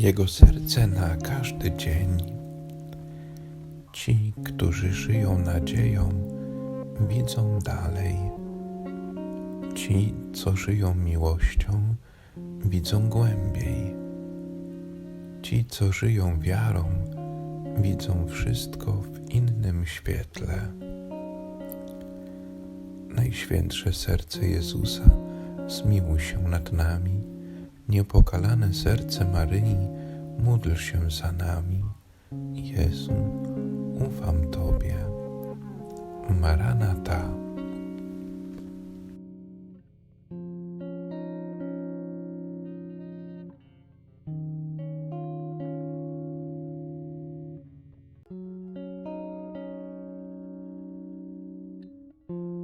Jego serce na każdy dzień. Ci, którzy żyją nadzieją, widzą dalej. Ci, co żyją miłością, widzą głębiej. Ci, co żyją wiarą, widzą wszystko w innym świetle. Najświętsze serce Jezusa, zmiłuj się nad nami. Niepokalane serce Maryi, módl się za nami. Jezu, ufam Tobie. Maranata. thank